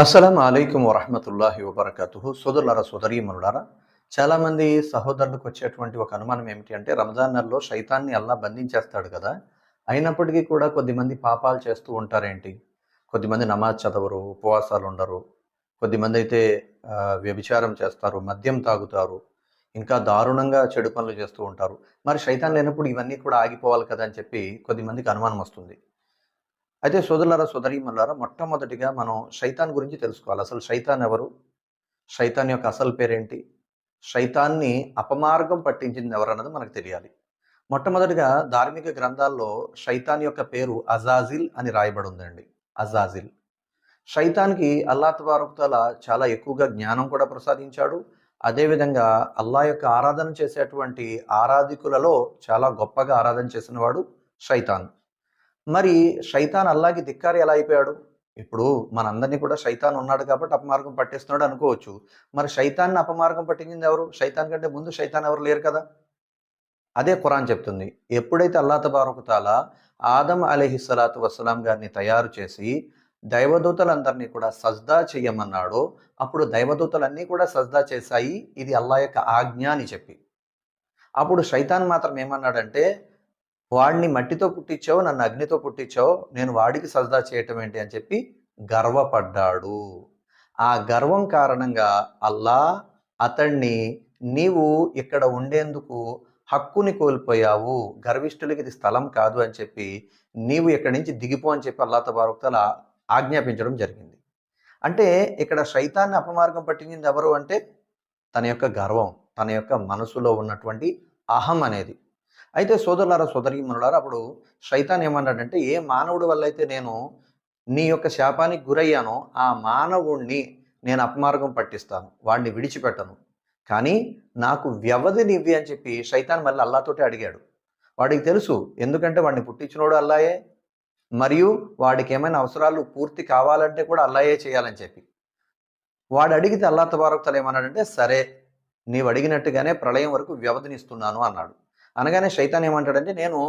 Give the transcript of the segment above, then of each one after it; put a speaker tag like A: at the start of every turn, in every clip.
A: అస్సలం అయికం వరహమతుల్లాహి వబర్కతుహు. సోదరులారా సోదరీమనులారా చాలామంది సహోదరులకు వచ్చేటువంటి ఒక అనుమానం ఏమిటి అంటే రంజాన్ నెలలో శైతాన్ని అల్లా బంధించేస్తాడు కదా. అయినప్పటికీ కూడా కొద్దిమంది పాపాలు చేస్తూ ఉంటారేంటి? కొద్దిమంది నమాజ్ చదవరు ఉపవాసాలు ఉండరు. కొద్దిమంది అయితే వ్యభిచారం చేస్తారు మద్యం తాగుతారు ఇంకా దారుణంగా చెడు పనులు చేస్తూ ఉంటారు. మరి శైతాన్ లేనప్పుడు ఇవన్నీ కూడా ఆగిపోవాలి కదా అని చెప్పి కొద్దిమందికి అనుమానం వస్తుంది. అయితే సోదరులారా సోదరీమల్లారా మొట్టమొదటిగా మనం శైతాన్ గురించి తెలుసుకోవాలి. అసలు శైతాన్ ఎవరు? శైతాన్ యొక్క అసలు పేరేంటి? శైతాన్ని అపమార్గం పట్టించింది ఎవరన్నది మనకు తెలియాలి. మొట్టమొదటిగా ధార్మిక గ్రంథాల్లో శైతాన్ యొక్క పేరు అజాజిల్ అని రాయబడి ఉందండి అజాజిల్. శైతాన్కి అల్లా తబారకుతాల చాలా ఎక్కువగా జ్ఞానం కూడా ప్రసాదించాడు. అదేవిధంగా అల్లా యొక్క ఆరాధన చేసేటువంటి ఆరాధికులలో చాలా గొప్పగా ఆరాధన చేసినవాడు శైతాన్. మరి శైతాన్ అల్లాకి ధిక్కారి ఎలా అయిపోయాడు? ఇప్పుడు మనందరినీ కూడా శైతాన్ ఉన్నాడు కాబట్టి అపమార్గం పట్టిస్తున్నాడు అనుకోవచ్చు. మరి శైతాన్ని అపమార్గం పట్టించింది ఎవరు? శైతాన్ కంటే ముందు శైతాన్ ఎవరు లేరు కదా? అదే ఖురాన్ చెప్తుంది. ఎప్పుడైతే అల్లా తబారకుతాల ఆదం అలీహిస్సలాతు వసలాం గారిని తయారు చేసి దైవదూతలందరినీ కూడా సజ్దా చెయ్యమన్నాడో అప్పుడు దైవదూతలన్నీ కూడా సజ్దా చేశాయి. ఇది అల్లా యొక్క ఆజ్ఞ అని చెప్పి. అప్పుడు శైతాన్ మాత్రం ఏమన్నాడంటే వాడిని మట్టితో పుట్టించావు నన్ను అగ్నితో పుట్టించావు నేను వాడికి సజదా చేయటం ఏంటి అని చెప్పి గర్వపడ్డాడు. ఆ గర్వం కారణంగా అల్లా అతణ్ణి నీవు ఇక్కడ ఉండేందుకు హక్కుని కోల్పోయావు గర్విష్ఠులకి ఇది స్థలం కాదు అని చెప్పి నీవు ఇక్కడి నుంచి దిగిపో అని చెప్పి అల్లా తబారుక్తల ఆజ్ఞాపించడం జరిగింది. అంటే ఇక్కడ శైతాన్ని అపమార్గం పట్టించింది ఎవరు అంటే తన యొక్క గర్వం తన యొక్క మనసులో ఉన్నటువంటి అహం అనేది. అయితే సోదరులారా సోదరీమనులారా అప్పుడు శైతాన్ ఏమన్నాడంటే ఏ మానవుడి వల్ల అయితే నేను నీ యొక్క శాపానికి గురయ్యానో ఆ మానవుణ్ణి నేను అపమార్గం పట్టిస్తాను వాడిని విడిచిపెట్టను. కానీ నాకు వ్యవధిని ఇవ్వి అని చెప్పి శైతాన్ మళ్ళీ అల్లాతోటి అడిగాడు. వాడికి తెలుసు ఎందుకంటే వాడిని పుట్టించినోడు అల్లాయే. మరియు వాడికి ఏమైనా అవసరాలు పూర్తి కావాలంటే కూడా అల్లాయే చేయాలని చెప్పి. వాడు అడిగితే అల్లా తబారక్తలు ఏమన్నాడంటే సరే నీవు అడిగినట్టుగానే ప్రళయం వరకు వ్యవధినిస్తున్నాను అన్నాడు. అనగానే శైతాన్ ఏమంటాడంటే నేను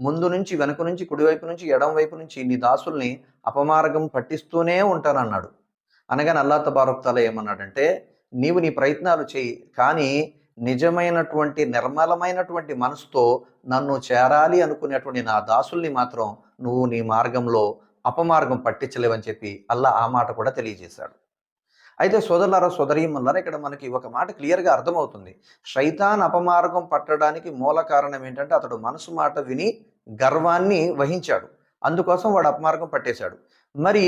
A: ముందు నుంచి వెనక నుంచి కుడివైపు నుంచి ఎడం వైపు నుంచి నీ దాసుల్ని అపమార్గం పట్టిస్తూనే ఉంటానన్నాడు. అనగానే అల్లా తబారుక్తాల ఏమన్నాడంటే నీవు నీ ప్రయత్నాలు చేయి కానీ నిజమైనటువంటి నిర్మలమైనటువంటి మనసుతో నన్ను చేరాలి అనుకునేటువంటి నా దాసుల్ని మాత్రం నువ్వు నీ మార్గంలో అపమార్గం పట్టించలేవని చెప్పి అల్లా ఆ మాట కూడా తెలియజేశాడు. అయితే సోదరులారా సోదరీమల్లారా ఇక్కడ మనకి ఒక మాట క్లియర్గా అర్థమవుతుంది. శైతాన్ అపమార్గం పట్టడానికి మూల కారణం ఏంటంటే అతడు మనసు మాట విని గర్వాన్ని వహించాడు. అందుకోసం వాడు అపమార్గం పట్టేశాడు. మరి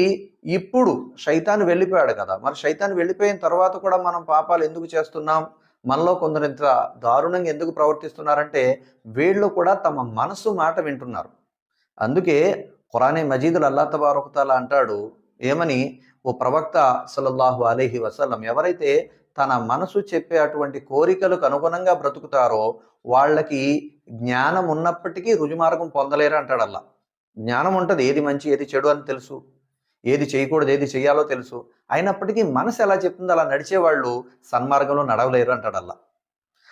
A: ఇప్పుడు శైతాన్ వెళ్ళిపోయాడు కదా. మరి శైతాన్ వెళ్ళిపోయిన తర్వాత కూడా మనం పాపాలు ఎందుకు చేస్తున్నాం? మనలో కొందరు ఇంత దారుణంగా ఎందుకు ప్రవర్తిస్తున్నారంటే వీళ్ళు కూడా తమ మనసు మాట వింటున్నారు. అందుకే ఖురానే మజీదులు అల్లా తబారకుతాల అంటాడు ఏమని ఓ ప్రవక్త సల్లల్లాహు అలీహి వసలం ఎవరైతే తన మనసు చెప్పే అటువంటి కోరికలకు అనుగుణంగా బ్రతుకుతారో వాళ్ళకి జ్ఞానం ఉన్నప్పటికీ రుజుమార్గం పొందలేరు అంటాడు అలా జ్ఞానం ఉంటుంది ఏది మంచి ఏది చెడు అని తెలుసు. ఏది చేయకూడదు ఏది చేయాలో తెలుసు. అయినప్పటికీ మనసు ఎలా చెప్తుందో అలా నడిచేవాళ్ళు సన్మార్గంలో నడవలేరు అంటాడు అలా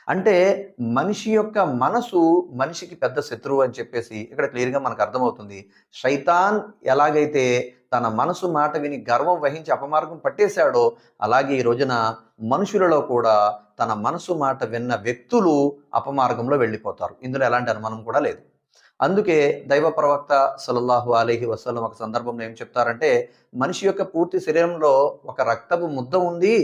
A: అంటే మనిషి యొక్క మనసు మనిషికి పెద్ద శత్రువు అని చెప్పేసి ఇక్కడ క్లియర్గా మనకు అర్థమవుతుంది. శైతాన్ ఎలాగైతే తన మనసు మాట విని గర్వం వహించి అపమార్గం పట్టేశాడో అలాగే ఈ రోజున మనుషులలో కూడా తన మనసు మాట విన్న వ్యక్తులు అపమార్గంలో వెళ్ళిపోతారు. ఇందులో ఎలాంటి అనుమానం కూడా లేదు. అందుకే దైవ ప్రవక్త సలల్లాహు అలీహి వసలం ఒక సందర్భంలో ఏం చెప్తారంటే మనిషి యొక్క పూర్తి శరీరంలో ఒక రక్తపు ముద్ద ఉంది.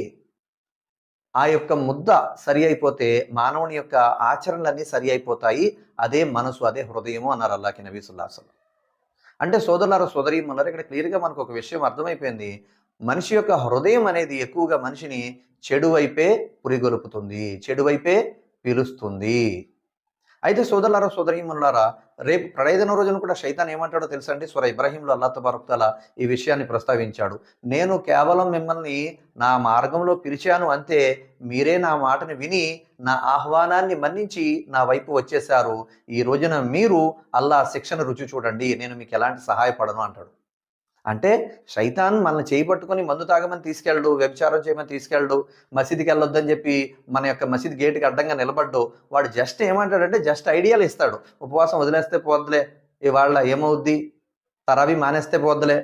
A: ఆ యొక్క ముద్ద సరి అయిపోతే మానవుని యొక్క ఆచరణలన్నీ సరి అయిపోతాయి. అదే మనసు అదే హృదయము అన్నారు అల్లాకి నబీ సుల్లాహం అంటే సోదరులారా సోదరి ఉన్నారు ఇక్కడ క్లియర్గా మనకు ఒక విషయం అర్థమైపోయింది. మనిషి యొక్క హృదయం అనేది ఎక్కువగా మనిషిని చెడు వైపే పురిగొలుపుతుంది చెడు వైపే పిలుస్తుంది. అయితే సోదరులారా సోదరీమనులారా రేపు ప్రళయదిన రోజున కూడా శైతాన్ ఏమంటాడో తెలుసా అండి స్వర ఇబ్రాహీంలో అల్లా తబారక్తాల ఈ విషయాన్ని ప్రస్తావించాడు. నేను కేవలం మిమ్మల్ని నా మార్గంలో పిలిచాను అంతే మీరే నా మాటను విని నా ఆహ్వానాన్ని మన్నించి నా వైపు వచ్చేశారు. ఈ రోజున మీరు అల్లా శిక్షణ రుచి చూడండి. నేను మీకు ఎలాంటి సహాయపడను అంటాడు. అంటే శైతాన్ మనల్ని చేయి మందు తాగమని తీసుకెళ్ళడు వ్యభిచారం చేయమని తీసుకెళ్ళడు మసీదుకి వెళ్ళొద్దని చెప్పి మన యొక్క మసీద్ గేటుకి అడ్డంగా నిలబడ్డు వాడు జస్ట్ ఏమంటాడంటే జస్ట్ ఐడియాలు ఇస్తాడు. ఉపవాసం వదిలేస్తే పోద్దులే ఇవాళ ఏమవుద్ది? తరవి మానేస్తే పోద్దులే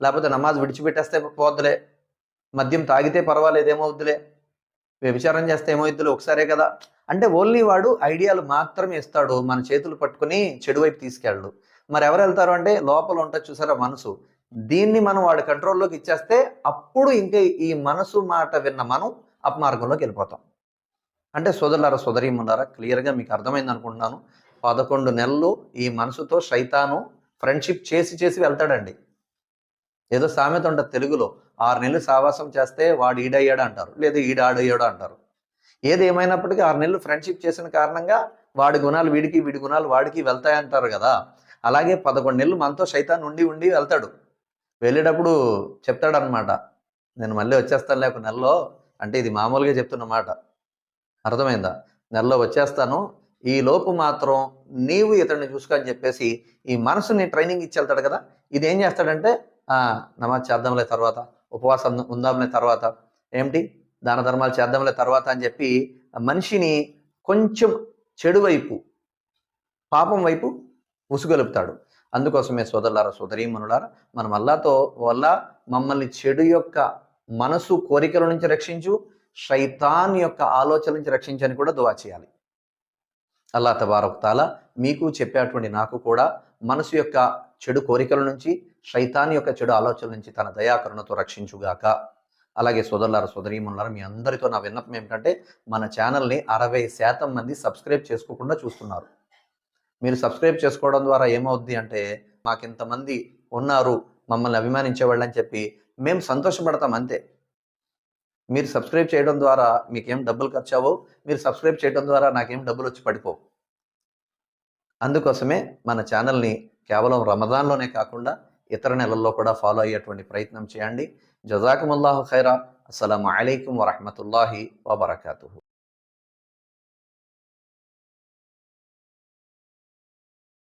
A: లేకపోతే నమాజ్ విడిచిపెట్టేస్తే పోద్దులే మద్యం తాగితే పర్వాలేదు ఏమవుద్దులే వ్యభిచారం చేస్తే ఏమవుద్దులే ఒకసారే కదా. అంటే ఓన్లీ వాడు ఐడియాలు మాత్రమే ఇస్తాడు మన చేతులు పట్టుకుని చెడు వైపు తీసుకెళ్ళడు. మరి ఎవరు వెళ్తారు అంటే లోపల ఉంటుంది చూసారా మనసు దీన్ని మనం వాడి కంట్రోల్లోకి ఇచ్చేస్తే అప్పుడు ఇంకా ఈ మనసు మాట విన్న మనం అపమార్గంలోకి వెళ్ళిపోతాం. అంటే సోదరులారా సోదరీములారా క్లియర్గా మీకు అర్థమైంది అనుకుంటున్నాను. పదకొండు నెలలు ఈ మనసుతో శైతాను ఫ్రెండ్షిప్ చేసి చేసి వెళ్తాడండి. ఏదో సామెత ఉంటుంది తెలుగులో ఆరు నెలలు సావాసం చేస్తే వాడు ఈడయ్యాడు అంటారు లేదా ఈడాడయ్యాడు అంటారు. ఏది ఏమైనప్పటికీ ఆరు నెలలు ఫ్రెండ్షిప్ చేసిన కారణంగా వాడి గుణాలు వీడికి వీడి గుణాలు వాడికి వెళ్తాయంటారు కదా. అలాగే పదకొండు నెలలు మనతో శైతాన్ ఉండి ఉండి వెళ్తాడు. వెళ్ళేటప్పుడు చెప్తాడనమాట నేను మళ్ళీ వచ్చేస్తాను లేక నెలలో అంటే ఇది మామూలుగా చెప్తున్న మాట. అర్థమైందా? నెలలో వచ్చేస్తాను. ఈ లోపు మాత్రం నీవు ఇతడిని చూసుకో అని చెప్పేసి ఈ మనసుని ట్రైనింగ్ ఇచ్చేళ్తాడు కదా. ఇది ఏం చేస్తాడంటే నమాజ్ చేద్దాంలే తర్వాత ఉపవాసం ఉందాంలే తర్వాత ఏమిటి? దాన ధర్మాలు చేద్దాంలే తర్వాత అని చెప్పి మనిషిని కొంచెం చెడు వైపు పాపం వైపు ఉసుగొలుపుతాడు. అందుకోసమే సోదరులారా సోదరీమనులారా మనం అల్లాతో వల్ల మమ్మల్ని చెడు యొక్క మనసు కోరికల నుంచి రక్షించు శైతాన్ యొక్క ఆలోచన నుంచి రక్షించని కూడా దువా చేయాలి. అల్లా తబారకుతాల మీకు చెప్పేటువంటి నాకు కూడా మనసు యొక్క చెడు కోరికల నుంచి శైతాన్ యొక్క చెడు ఆలోచనల నుంచి తన దయాకరుణతో రక్షించుగాక అలాగే సోదరులారు సోదరీమనులారా మీ అందరితో నా విన్నపం ఏమిటంటే మన ఛానల్ని అరవై శాతం మంది సబ్స్క్రైబ్ చేసుకోకుండా చూస్తున్నారు. మీరు సబ్స్క్రైబ్ చేసుకోవడం ద్వారా ఏమవుద్ది అంటే మాకు ఇంతమంది ఉన్నారు మమ్మల్ని అభిమానించే వాళ్ళని చెప్పి మేము సంతోషపడతాం అంతే. మీరు సబ్స్క్రైబ్ చేయడం ద్వారా మీకేం డబ్బులు ఖర్చు అవ్వవు మీరు సబ్స్క్రైబ్ చేయడం ద్వారా నాకేం డబ్బులు వచ్చి పడిపోవు. అందుకోసమే మన ఛానల్ని కేవలం రమదాన్లోనే కాకుండా ఇతర నెలల్లో కూడా ఫాలో అయ్యేటువంటి ప్రయత్నం చేయండి. జజాకుముల్లాహు ఖైరా. అస్సలం అయికం వరహమతుల్లాహి వబర్కూ